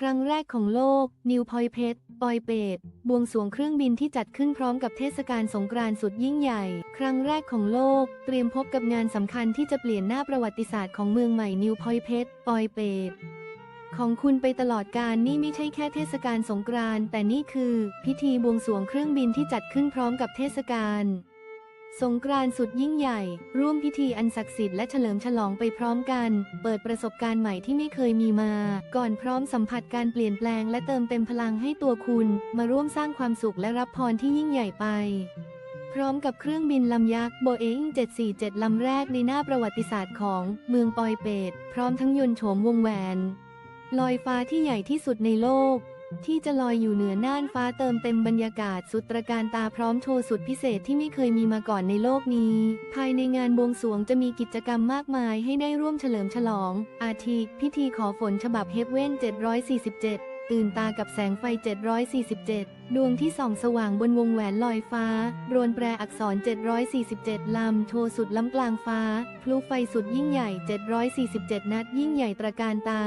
ครั้งแรกของโลก นิวพอยเพชรปอยเปตบวงสวงเครื่องบินที่จัดขึ้นพร้อมกับเทศกาลสงกรานต์สุดยิ่งใหญ่ ครั้งแรกของโลก เตรียมพบกับงานสำคัญที่จะเปลี่ยนหน้าประวัติศาสตร์ของเมืองใหม่นิวพอยเพชรปอยเปตของคุณไปตลอดการนี่ไม่ใช่แค่เทศกาลสงกรานต์แต่นี่คือ พิธีบวงสวงเครื่องบินที่จัดขึ้นพร้อมกับเทศกาล สงกรานต์สุดยิ่งใหญ่ ร่วมพิธีอันศักดิ์สิทธิ์และเฉลิมฉลองไปพร้อมกัน เปิดประสบการณ์ใหม่ที่ไม่เคยมีมา ก่อนพร้อมสัมผัสการเปลี่ยนแปลงและเติมเต็มพลังให้ตัวคุณ มาร่วมสร้างความสุขและรับพรที่ยิ่งใหญ่ไป พร้อมกับเครื่องบินลำยักษ์โบเอิง747 ลำแรกในหน้าประวัติศาสตร์ของเมืองปอยเปตพร้อมทั้งยนต์โฉมวงแหวน ลอยฟ้าที่ใหญ่ที่สุดในโลก ที่จะลอยอยู่เหนือน่านฟ้าเติมเต็มบรรยากาศสุดตระการตาพร้อมโชว์สุดพิเศษที่ไม่เคยมีมาก่อนในโลกนี้ ภายในงานบวงสรวงจะมีกิจกรรมมากมายให้ได้ร่วมเฉลิมฉลอง อาทิพิธีขอฝนฉบับเฮฟเว่น 747 ตื่นตากับแสงไฟ 747 ดวงที่ส่องสว่างบนวงแหวนลอยฟ้า โรนแปรอักษร 747 ลำ โชว์สุดล้ำกลางฟ้า พลุไฟสุดยิ่งใหญ่ 747 นัดยิ่งใหญ่ตระการตา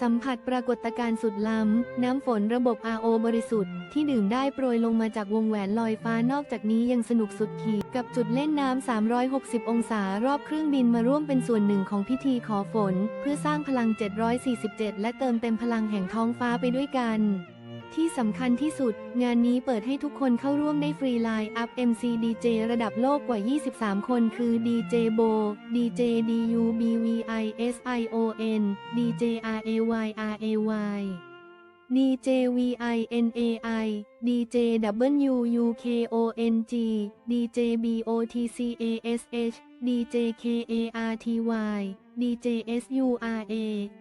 สัมผัสปรากฏการณ์สุดล้ำ น้ำฝนระบบ RO บริสุทธิ์ ที่ดื่มได้โปรยลงมาจากวงแหวนลอยฟ้านอกจากนี้ยังสนุกสุดขีด กับจุดเล่นน้ำ 360 องศารอบเครื่องบินมาร่วมเป็นส่วนหนึ่งของพิธีขอฝน เพื่อสร้างพลัง 747 และเติมเต็มพลังแห่งท้องฟ้าไปด้วยกัน ที่สำคัญที่สุด งานนี้เปิดให้ทุกคนเข้าร่วมได้ฟรีไลน์อัพ MC DJ ระดับโลกกว่า 23 คนคือ DJ Bo DJ DU BVI SION DJ RAY RAY DJ VINAI DJ WUKONG DJ BOTCASH DJ KARTY DJSURA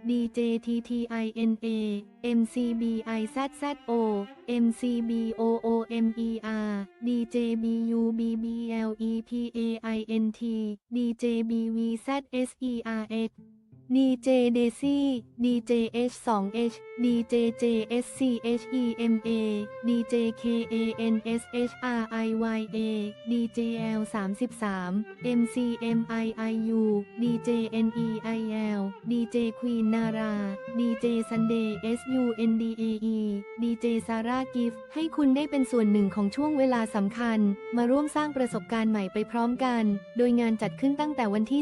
DJTTINA MCBIZZO MCBOOMER DJBUBBLEPAINT DJBVZSERX ดีเจเดซี่ดีเจเอชสองเอชดีเจเจเอสซีเอ็มเอดีเจเคเอเอ็นเสเชาร์ไอวีเอดีเจเอลสามสิบสามเอ็มเอ็มไอไอยูดีเจเอ็นอีไอเอลดีเจควีนนาราดีเจซันเดย์เอสยูเอ็นดีเอีดีเจซาร่ากิฟให้คุณได้เป็นส่วนหนึ่งของช่วงเวลาสำคัญ มาร่วมสร้างประสบการณ์ใหม่ไปพร้อมกัน โดยงานจัดขึ้นตั้งแต่วันที่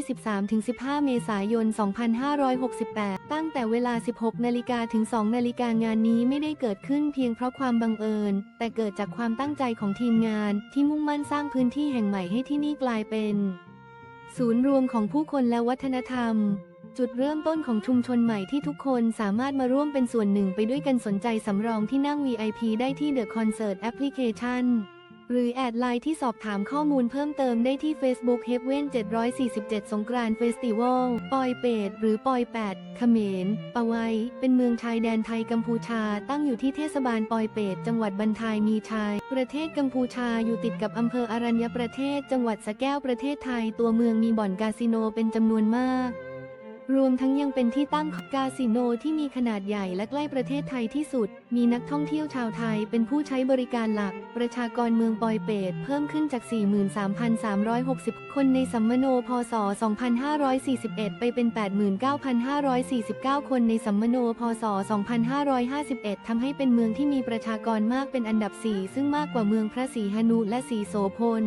13-15 เมษายน 2 5 2568 ตั้งแต่เวลา 16 นาฬิกาถึง 2 นาฬิกางานนี้ไม่ได้เกิดขึ้นเพียงเพราะความบังเอิญ แต่เกิดจากความตั้งใจของทีมงาน ที่มุ่งมั่นสร้างพื้นที่แห่งใหม่ให้ที่นี่กลายเป็น ศูนย์รวมของผู้คนและวัฒนธรรม จุดเริ่มต้นของชุมชนใหม่ที่ทุกคนสามารถมาร่วมเป็นส่วนหนึ่งไปด้วยกันสนใจสำรองที่นั่ง VIP ได้ที่ The Concert Application หรือแอดไลน์ที่สอบถามข้อมูลเพิ่มเติมได้ที่ Facebook Heaven 747 สงกรานต์เฟสติวัลปอยเปตหรือปอยแปดเขมรปะไวเป็นเมืองชายแดนไทยกัมพูชา ตั้งอยู่ที่เทศบาลปอยเปตจังหวัดบันทายมีชัย ประเทศกัมพูชาอยู่ติดกับอำเภออรัญญประเทศ จังหวัดสะแก้วประเทศไทย ตัวเมืองมีบ่อนคาสิโนเป็นจำนวนมาก รวมทั้งยังเป็นที่ตั้งของคาสิโนที่มีขนาดใหญ่และใกล้ประเทศไทยที่สุด มีนักท่องเที่ยวชาวไทยเป็นผู้ใช้บริการหลัก ประชากรเมืองปอยเปตเพิ่มขึ้นจาก 43,360 คนในสัมมโนพศ 2541 ไปเป็น 89,549 คนในสัมมโนพศ 2551 ทำให้เป็นเมืองที่มีประชากรมากเป็นอันดับ 4 ซึ่งมากกว่าเมืองพระศรีหนุและศรีโสพล